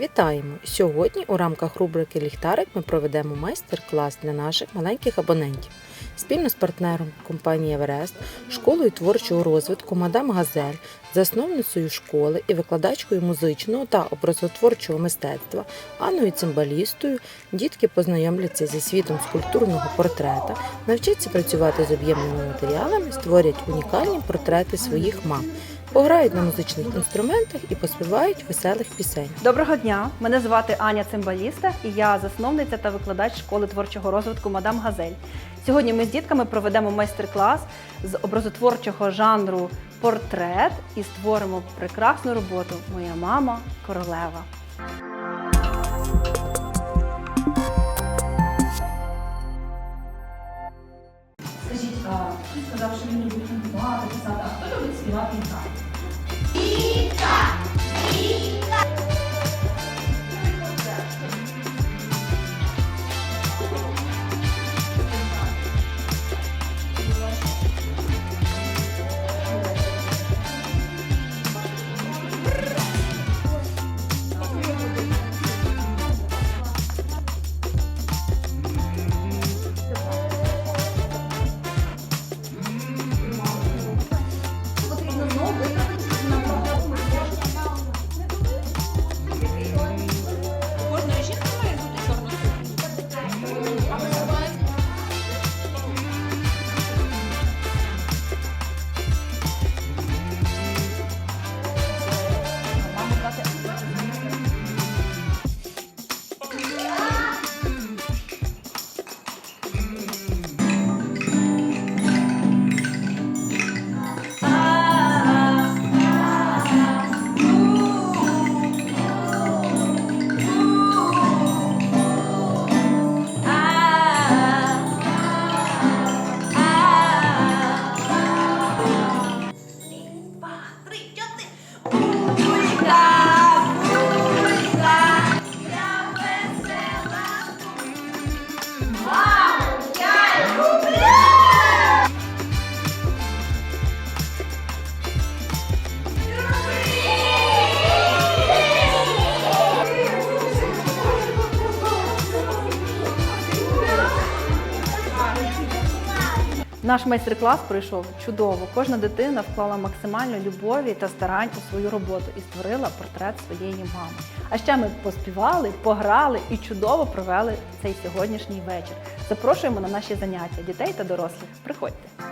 Вітаємо! Сьогодні у рамках рубрики Ліхтарик ми проведемо майстер-клас для наших маленьких абонентів. Спільно з партнером компанії Еверест, школою творчого розвитку Мадам Газель, засновницею школи і викладачкою музичного та образотворчого мистецтва Анною Цимбалістою дітки познайомляться зі світом скульптурного портрета, навчаться працювати з об'ємними матеріалами, створять унікальні портрети своїх мам, пограють на музичних інструментах і поспівають веселих пісень. Доброго дня! Мене звати Аня Цимбаліста і я засновниця та викладач школи творчого розвитку Мадам Газель. Сьогодні ми з дітками проведемо майстер-клас з образотворчого жанру портрет і створимо прекрасну роботу Моя мама королева. Скажіть, а хтось сказав, що він любить танцювати, писати, а хто любить співати і грати? Наш майстер-клас пройшов чудово. Кожна дитина вклала максимально любові та старань у свою роботу і створила портрет своєї мами. А ще ми поспівали, пограли і чудово провели цей сьогоднішній вечір. Запрошуємо на наші заняття дітей та дорослих. Приходьте!